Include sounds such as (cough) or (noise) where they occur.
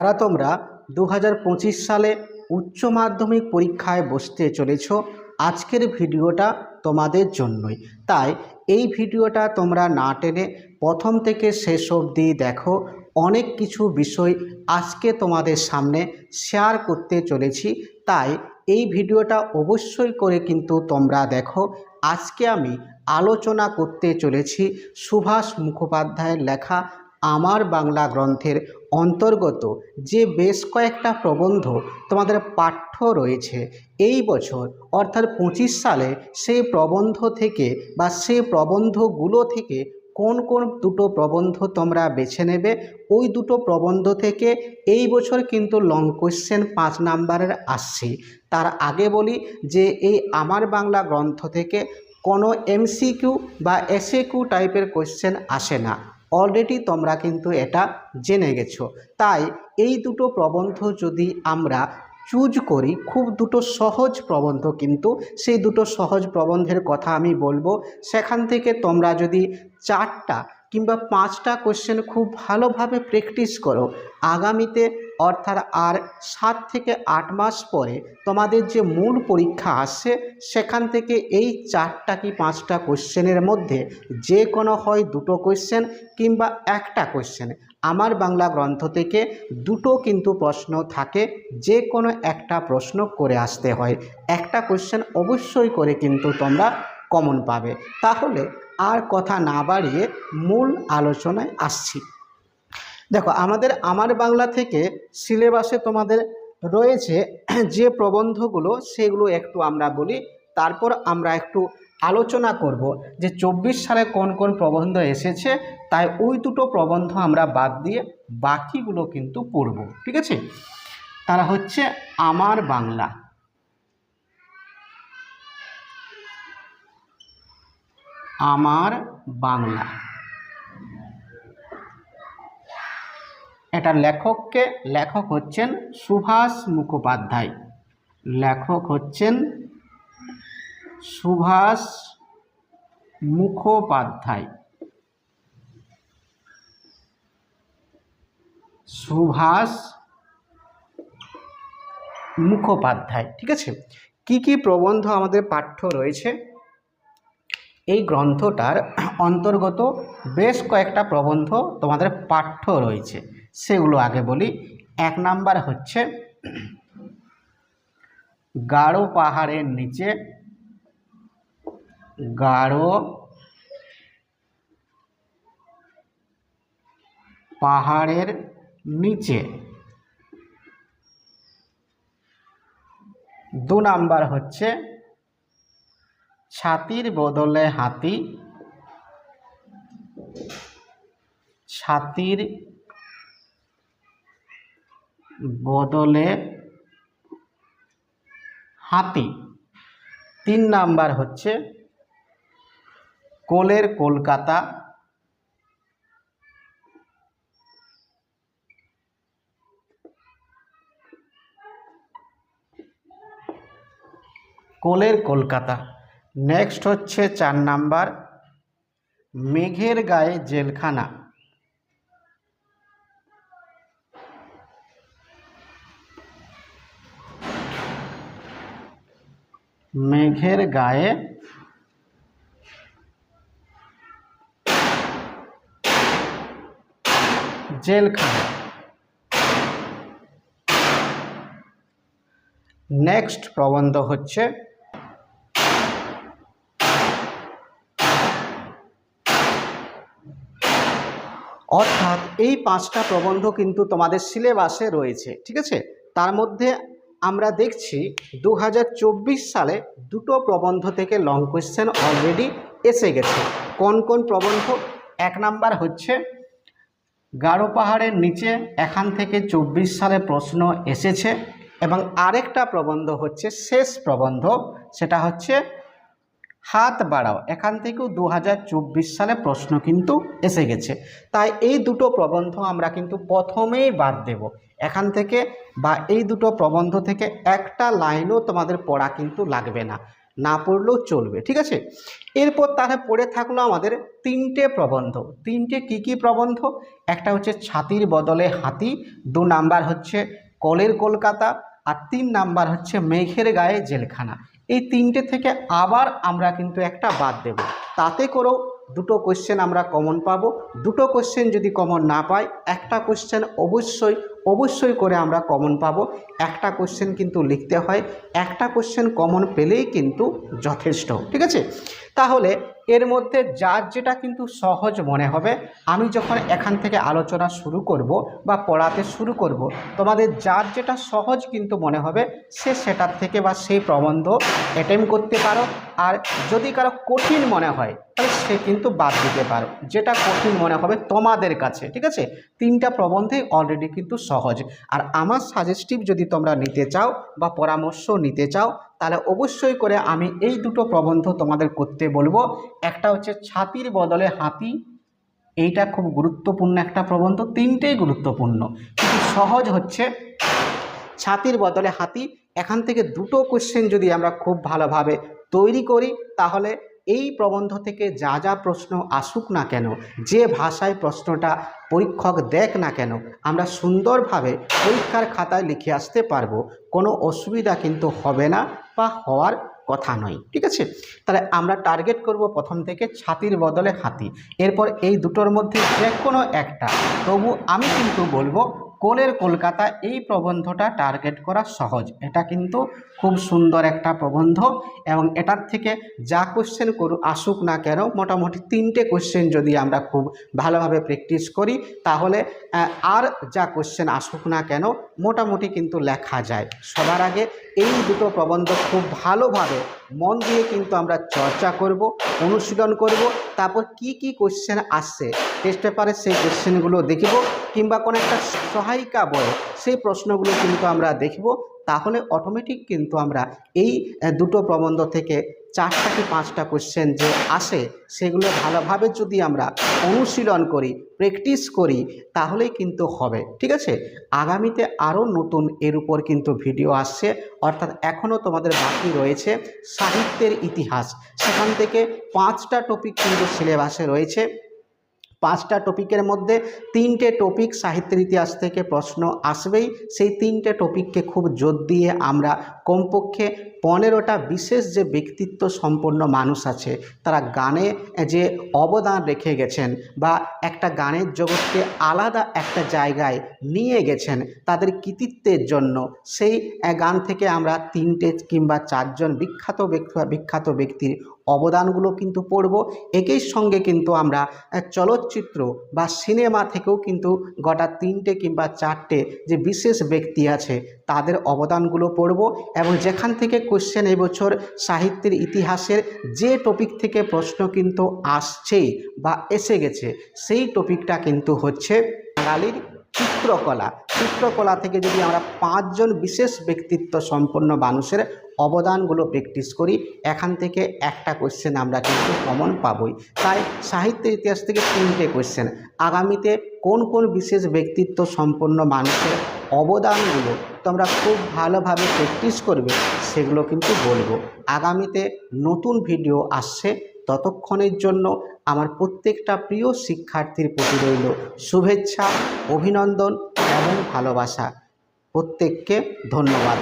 যারা তোমরা দু হাজার পঁচিশ সালে উচ্চ মাধ্যমিক পরীক্ষায় বসতে চলেছ। আজকের ভিডিওটা তোমাদের জন্যই। তাই এই ভিডিওটা তোমরা না টেনে প্রথম থেকে শেষ অবধি দেখো। অনেক কিছু বিষয় আজকে তোমাদের সামনে শেয়ার করতে চলেছি। তাই এই ভিডিওটা অবশ্যই করে কিন্তু তোমরা দেখো। আজকে আমি আলোচনা করতে চলেছি সুভাষ মুখোপাধ্যায়ের লেখা আমার বাংলা গ্রন্থের অন্তর্গত যে বেশ কয়েকটা প্রবন্ধ তোমাদের পাঠ্য রয়েছে, এই বছর, অর্থাৎ পঁচিশ সালে, সেই প্রবন্ধ থেকে বা সেই প্রবন্ধগুলো থেকে কোন কোন দুটো প্রবন্ধ তোমরা বেছে নেবে? ওই দুটো প্রবন্ধ থেকে এই বছর কিন্তু লং কোশ্চেন পাঁচ নাম্বারের আসছে। তার আগে বলি যে, এই আমার বাংলা গ্রন্থ থেকে কোনো এমসিকিউ বা এসএকিউ টাইপের কোশ্চেন আসে না। অলরেডি তোমরা কিন্তু এটা জেনে গেছো। তাই এই দুটো প্রবন্ধ যদি আমরা চুজ করি, খুব দুটো সহজ প্রবন্ধ কিন্তু, সেই দুটো সহজ প্রবন্ধের কথা আমি বলব। সেখান থেকে তোমরা যদি চারটা কিংবা পাঁচটা কোশ্চেন খুব ভালোভাবে প্র্যাকটিস করো, আগামীতে অর্থাৎ আর সাত থেকে আট মাস পরে তোমাদের যে মূল পরীক্ষা আসছে সেখান থেকে এই চারটা কি পাঁচটা কোশ্চেনের মধ্যে যে কোনো হয় দুটো কোশ্চেন কিংবা একটা কোশ্চেন। আমার বাংলা গ্রন্থ থেকে দুটো কিন্তু প্রশ্ন থাকে যে কোনো একটা প্রশ্ন করে আসতে হয়। একটা কোশ্চেন অবশ্যই করে কিন্তু তোমরা কমন পাবে। তাহলে আর কথা না বাড়িয়ে মূল আলোচনায় আসছি। দেখো, আমাদের আমার বাংলা থেকে সিলেবাসে তোমাদের রয়েছে (clears throat) যে প্রবন্ধগুলো, সেগুলো একটু আমরা বলি। তারপর আমরা একটু আলোচনা করব যে চব্বিশ সালে কোন কোন প্রবন্ধ এসেছে, তাই ওই দুটো প্রবন্ধ আমরা বাদ দিয়ে বাকিগুলো কিন্তু পড়ব, ঠিক আছে? তারা হচ্ছে আমার বাংলা। আমার বাংলা। এটার লেখককে, লেখক হচ্ছেন সুভাষ মুখোপাধ্যায়। লেখক হচ্ছেন সুভাষ মুখোপাধ্যায়। সুভাষ মুখোপাধ্যায়, ঠিক আছে? কি কি প্রবন্ধ আমাদের পাঠ্য রয়েছে? এই গ্রন্থটার অন্তর্গত বেশ কয়েকটা প্রবন্ধ তোমাদের পাঠ্য রয়েছে। সেগুলো আগে বলি। এক নাম্বার হচ্ছে, গাঢ় পাহাড়ের নিচে গাঢ় পাহাড়ের নিচে দু নাম্বার হচ্ছে, ছাতির বদলে হাতি, ছাতির বদলে হাতি। তিন নাম্বার হচ্ছে কোলের কলকাতা। কোলের কলকাতা। নেক্সট হচ্ছে চার নাম্বার মেঘের গায়ে জেলখানা। মেঘের গায়ে জেলখানা। নেক্সট প্রবন্ধ হচ্ছে অর্থাৎ এই পাঁচটা প্রবন্ধ কিন্তু তোমাদের সিলেবাসে রয়েছে, ঠিক আছে? তার মধ্যে আমরা দেখছি দু হাজার চব্বিশ সালে দুটো প্রবন্ধ থেকে লং কোয়েশ্চেন অলরেডি এসে গেছে। কোন কোন প্রবন্ধ? এক নাম্বার হচ্ছে গাঢ় পাহাড়ের নিচে এখান থেকে চব্বিশ সালে প্রশ্ন এসেছে এবং আরেকটা প্রবন্ধ হচ্ছে শেষ প্রবন্ধ, সেটা হচ্ছে হাত বাড়াও। এখান থেকেও দু হাজার চব্বিশ সালে প্রশ্ন কিন্তু এসে গেছে। তাই এই দুটো প্রবন্ধ আমরা কিন্তু প্রথমেই বাদ দেব। এখান থেকে বা এই দুটো প্রবন্ধ থেকে একটা লাইনও তোমাদের পড়া কিন্তু লাগবে না না পড়লেও চলবে, ঠিক আছে? এরপর তাহলে পড়ে থাকল আমাদের তিনটে প্রবন্ধ। তিনটে কি কি প্রবন্ধ? একটা হচ্ছে ছাতির বদলে হাতি, দু নাম্বার হচ্ছে কলের কলকাতা, আর তিন নাম্বার হচ্ছে মেঘের গায়ে জেলখানা। এই তিনটে থেকে আবার আমরা কিন্তু একটা বাদ দেব। তাতে করেও দুটো কোশ্চেন আমরা কমন পাবো। দুটো কোশ্চেন যদি কমন না পাই, একটা কোশ্চেন অবশ্যই অবশ্যই করে আমরা কমন পাবো। একটা কোশ্চেন কিন্তু লিখতে হয়, একটা কোশ্চেন কমন পেলেই কিন্তু যথেষ্ট, ঠিক আছে? তাহলে এর মধ্যে যার যেটা কিন্তু সহজ মনে হবে, আমি যখন এখান থেকে আলোচনা শুরু করব বা পড়াতে শুরু করব, তোমাদের যার যেটা সহজ কিন্তু মনে হবে, সে সেটার থেকে বা সেই প্রবন্ধ অ্যাটেম্প করতে পারো। আর যদি কারও কঠিন মনে হয়, তাহলে সে কিন্তু বাদ দিতে পারো। যেটা কঠিন মনে হবে তোমাদের কাছে, ঠিক আছে? তিনটা প্রবন্ধেই অলরেডি কিন্তু সহজ। আর আমার সাজেস্টিভ যদি তোমরা নিতে চাও বা পরামর্শ নিতে চাও, তাহলে অবশ্যই করে আমি এই দুটো প্রবন্ধ তোমাদের করতে বলব। একটা হচ্ছে ছাতির বদলে হাতি। এইটা খুব গুরুত্বপূর্ণ একটা প্রবন্ধ, তিনটেই গুরুত্বপূর্ণ। কিন্তু সহজ হচ্ছে ছাতির বদলে হাতি। এখান থেকে দুটো কোশ্চেন যদি আমরা খুব ভালোভাবে তৈরি করি, তাহলে এই প্রবন্ধ থেকে যা যা প্রশ্ন আসুক না কেন, যে ভাষায় প্রশ্নটা পরীক্ষক দেখ না কেন, আমরা সুন্দরভাবে পরীক্ষার খাতায় লিখে আসতে পারব, কোনো অসুবিধা কিন্তু হবে না বা হওয়ার কথা নয়, ঠিক আছে? তাহলে আমরা টার্গেট করব প্রথম থেকে ছাতির বদলে হাতি, এরপর এই দুটোর মধ্যে যে কোনো একটা, তবু আমি কিন্তু বলব কোলের কলকাতা এই প্রবন্ধটা টার্গেট করা সহজ। এটা কিন্তু খুব সুন্দর একটা প্রবন্ধ এবং এটার থেকে যা কোশ্চেন করু আসুক না কেন, মোটামুটি তিনটে কোশ্চেন যদি আমরা খুব ভালোভাবে প্র্যাকটিস করি, তাহলে আর যা কোশ্চেন আসুক না কেন, মোটামুটি কিন্তু লেখা যায়। সবার আগে এই দুটো প্রবন্ধ খুব ভালোভাবে মন দিয়ে কিন্তু আমরা চর্চা করব, অনুশীলন করব, তারপর কি কি কোশ্চেন আসছে টেস্ট পেপারে সেই কোশ্চেনগুলো দেখব, কিংবা কোনো একটা সহায়িকা বই সেই প্রশ্নগুলো কিন্তু আমরা দেখব, তাহলে অটোমেটিক কিন্তু আমরা এই দুটো প্রবন্ধ থেকে চারটা কি পাঁচটা কোশ্চেন যে আসে, সেগুলো ভালোভাবে যদি আমরা অনুশীলন করি প্র্যাকটিস করি, তাহলেই কিন্তু হবে, ঠিক আছে? আগামীতে আরও নতুন এর উপর কিন্তু ভিডিও আসছে, অর্থাৎ এখনও তোমাদের বাকি রয়েছে সাহিত্যের ইতিহাস। সেখান থেকে পাঁচটা টপিক কিন্তু সিলেবাসে রয়েছে। পাঁচটা টপিকের মধ্যে তিনটে টপিক সাহিত্যের ইতিহাস থেকে প্রশ্ন আসবেই। সেই তিনটে টপিককে খুব জোর দিয়ে আমরা কমপক্ষে পনেরোটা বিশেষ যে ব্যক্তিত্ব সম্পন্ন মানুষ আছে, তারা গানে যে অবদান রেখে গেছেন বা একটা গানের জগৎকে আলাদা একটা জায়গায় নিয়ে গেছেন, তাদের কৃতিত্বের জন্য সেই গান থেকে আমরা তিনটে কিংবা চারজন বিখ্যাত বিখ্যাত ব্যক্তির অবদানগুলো কিন্তু পড়ব। একই সঙ্গে কিন্তু আমরা চলচ্চিত্র বা সিনেমা থেকেও কিন্তু গোটা তিনটে কিংবা চারটে যে বিশেষ ব্যক্তি আছে, তাদের অবদানগুলো পড়ব এবং যেখান থেকে কোশ্চেন এবছর সাহিত্যের ইতিহাসের যে টপিক থেকে প্রশ্ন কিন্তু আসছেই বা এসে গেছে, সেই টপিকটা কিন্তু হচ্ছে বাঙালির চিত্রকলা। চিত্রকলা থেকে যদি আমরা পাঁচজন বিশেষ ব্যক্তিত্ব সম্পন্ন মানুষের অবদানগুলো প্র্যাকটিস করি, এখান থেকে একটা কোশ্চেন আমরা কিন্তু কমন পাবই। তাই সাহিত্যের ইতিহাস থেকে তিনটে কোশ্চেন আগামীতে কোন কোন বিশেষ ব্যক্তিত্ব সম্পন্ন মানুষের অবদানগুলো তোমরা খুব ভালোভাবে প্র্যাকটিস করবে, সেগুলো কিন্তু বলব। আগামীতে নতুন ভিডিও আসছে, ততক্ষণের জন্য আমার প্রত্যেকটা প্রিয় শিক্ষার্থীর প্রতি রইল শুভেচ্ছা অভিনন্দন এবং ভালোবাসা। প্রত্যেককে ধন্যবাদ।